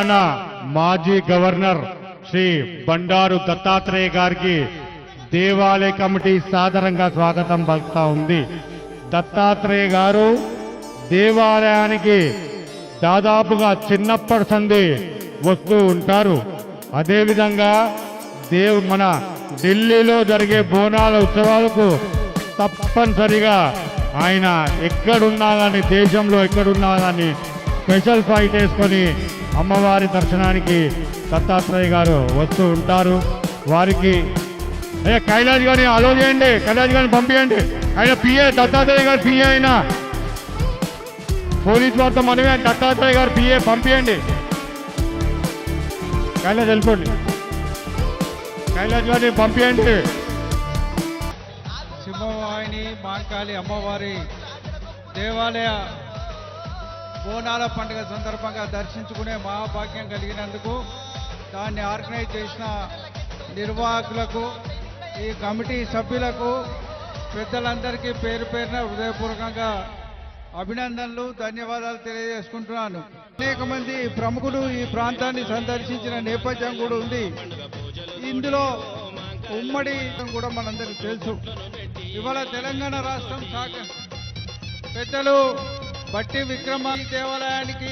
తెలంగాణ మాజీ గవర్నర్ శ్రీ బండారు దత్తాత్రేయ గారికి దేవాలయ కమిటీ సాదరంగా స్వాగతం పలుకుతా ఉంది. దత్తాత్రేయ గారు దేవాలయానికి దాదాపుగా చిన్నప్పటి సంది వస్తూ ఉంటారు. అదేవిధంగా దేవ్ మన ఢిల్లీలో జరిగే బోనాల ఉత్సవాలకు తప్పనిసరిగా ఆయన ఎక్కడున్నా కానీ దేశంలో ఎక్కడున్నా కానీ స్పెషల్ ఫైట్ వేసుకొని అమ్మవారి దర్శనానికి దత్తాత్రేయ గారు వస్తూ ఉంటారు. వారికి అయ్యా కైలాష్ గారిని అలో చేయండి కైలాష్ గారిని పంపించండి ఆయన పిఏ దత్తాత్రేయ గారు పిఏ అయినా. పోలీస్ వారితో మనమే దత్తాత్రేయ గారు పిఏ పంపించండి కైలాష్ వెళ్ళిపోండి. కైలాష్ గారిని పంపించండి సింహవాహిని మాంకాళి అమ్మవారి దేవాలయ బోనాల పండుగ సందర్భంగా దర్శించుకునే మహాభాగ్యం కలిగినందుకు దాన్ని ఆర్గనైజ్ చేసిన నిర్వాహకులకు ఈ కమిటీ సభ్యులకు పెద్దలందరికీ పేరు పేరున హృదయపూర్వకంగా అభినందనలు ధన్యవాదాలు తెలియజేసుకుంటున్నాను. అనేక మంది ప్రముఖులు ఈ ప్రాంతాన్ని సందర్శించిన నేపథ్యం కూడా ఉంది. ఇందులో ఉమ్మడి కూడా మనందరికీ తెలుసు. ఇవాళ తెలంగాణ రాష్ట్రం శాఖ పెద్దలు బట్టి విక్రమ దేవాలయానికి